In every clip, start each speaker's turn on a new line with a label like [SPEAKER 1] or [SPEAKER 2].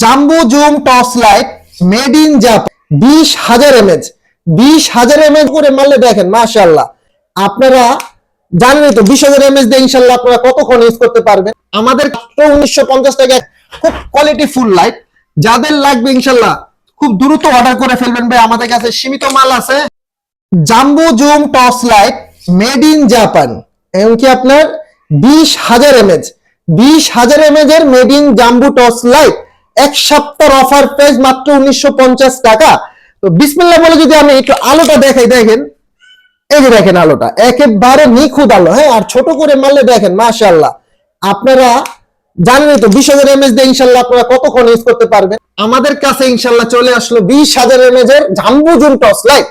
[SPEAKER 1] Jumbo zoom torch light made in Japan. বিশ হাজার mAh বিশ হাজার এমএচ করে মারলে দেখেন মাশাল্লাহ আপনারা জানেন তো, বিশ হাজার এমএচ দিয়ে ইনশাল্লাহ আপনারা কতক্ষণ ইউজ করতে পারবেন? আমাদের উনিশশো পঞ্চাশ টাকা খুব কোয়ালিটি ফুল লাইট যাদের লাগবে ইনশাল্লাহ খুব দ্রুত অর্ডার করে ফেলবেন ভাই, আমাদের কাছে সীমিত মাল আছে। Jumbo zoom torch light made in Japan. এমনকি আপনার? বিশ হাজার এমএচ বিশ হাজার এমএচ এর made in jumbo torch light. এক সপ্তাহ অফার প্রাইস মাত্র উনিশশো পঞ্চাশ টাকা। তো বিসমিল্লাহ বলে যদি আমি একটু আলোটা দেখাই, দেখেন। এই যে দেখেন আলোটা, একেবারে নিখুঁত আলো। হ্যাঁ আর ছোট করে মারলে দেখেন, মাশাআল্লাহ। আপনারা জানেনই তো, বিশ হাজার এমএচ দিয়ে ইনশাল্লাহ আপনারা কতক্ষণ ইউজ করতে পারবেন? আমাদের কাছে ইনশাল্লাহ চলে আসলো বিশ হাজার এমএচ এর জাম্বু জুম টর্চ লাইট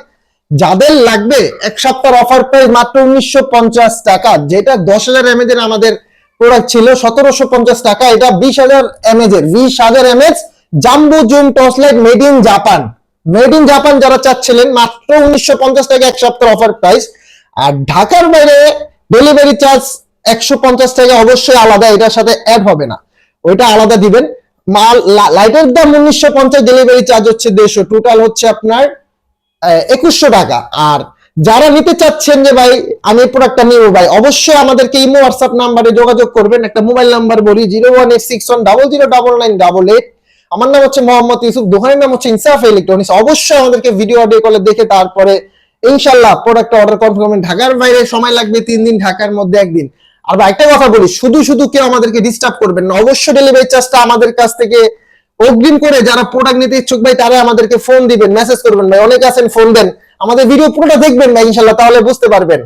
[SPEAKER 1] যাদের লাগবে, এক সপ্তাহ অফার প্রাইস মাত্র উনিশশো পঞ্চাশ টাকা, যেটা দশ হাজার এমএজ এর আমাদের প্রোডাক্ট ছিল সতেরোশো পঞ্চাশ টাকা। এটা বিশ হাজার এমএজ এর, বিশ হাজার mAh jumbo zoom torch light made in Japan. Made in Japan যারা চাচ্ছিলেন, মাত্র উনিশশো পঞ্চাশ টাকা এক সপ্তাহ অফার প্রাইস আর ঢাকার বাইরে ডেলিভারি চার্জ একশো পঞ্চাশ টাকা অবশ্যই আলাদা, এটার সাথে অ্যাড হবে না। ওইটা আলাদা দিবেন। মাল লাইটের দাম উনিশশো পঞ্চাশ ডেলিভারি চার্জ হচ্ছে দেড়শো। টোটাল হচ্ছে আপনার একুশশো টাকা। আর যারা নিতে চাচ্ছেন যে ভাই, আমি এই প্রোডাক্টটা নিব ভাই, অবশ্যই আমাদেরকে ইমো হোয়াটসঅ্যাপ নাম্বারে যোগাযোগ করবেন। একটা মোবাইল নাম্বার বলি zero one eight six one double zero double nine double eight আমার নাম হচ্ছে মোহাম্মদ ইউসুফ, দোকানের নাম হচ্ছে ইনসাফ ইলেকট্রনিক্স। অবশ্যই আমাদেরকে ভিডিও অডিও কলে দেখে তারপরে ইনশাল্লাহ প্রোডাক্ট অর্ডার কনফার্ম ঢাকার বাইরে সময় লাগবে তিন দিন, ঢাকার মধ্যে একদিন। আর একটা কথা বলি, শুধু শুধু কেউ আমাদেরকে ডিস্টার্ব করবেন না। অবশ্যই ডেলিভারি চার্জটা আমাদের কাছ থেকে অগ্রিম করে যারা প্রোডাক্ট নিতে ইচ্ছুক ভাই তারা আমাদেরকে ফোন দিবেন মেসেজ করবেন ভাই। অনেকে আছেন ফোন দেন, আমাদের ভিডিও পুরোটা দেখবেন ভাই, ইনশাল্লাহ, তাহলে বুঝতে পারবেন।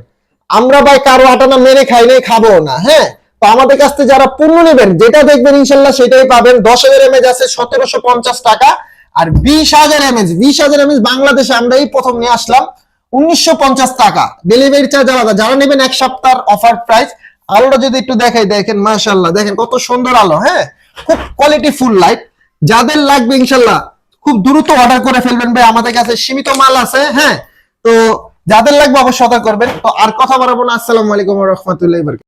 [SPEAKER 1] আমরা ভাই কারও আটানা মেরে খাই নাই, খাব না হ্যাঁ? তো আমাদের কাছ থেকে যারা পণ্য নেবেন, যেটা দেখবেন ইনশাল্লাহ, সেটাই পাবেন। দশ হাজার এমএজ আছে, সতেরোশো পঞ্চাশ টাকা। আর বিশ হাজার এমএজ বিশ হাজার এমএজ বাংলাদেশে আমরা এই প্রথম নিয়ে আসলাম, উনিশশো পঞ্চাশ টাকা। ডেলিভারি চার্জ আলাদা। যারা নেবেন এক সপ্তাহ অফার প্রাইস আলোটা যদি একটু দেখাই, দেখেন মাশাল্লাহ দেখেন কত সুন্দর আলো হ্যাঁ? খুব কোয়ালিটি ফুল লাইট যাদের লাগবে ইনশাল্লাহ খুব দ্রুত অর্ডার করে ফেলবেন ভাই, আমাদের কাছে সীমিত মাল আছে হ্যাঁ? তো যাদের লাগবে অবশ্যই অর্ডার করবেন। তো আর কথা বাড়াবো না। আসসালামু আলাইকুম রহমতুল্লাহ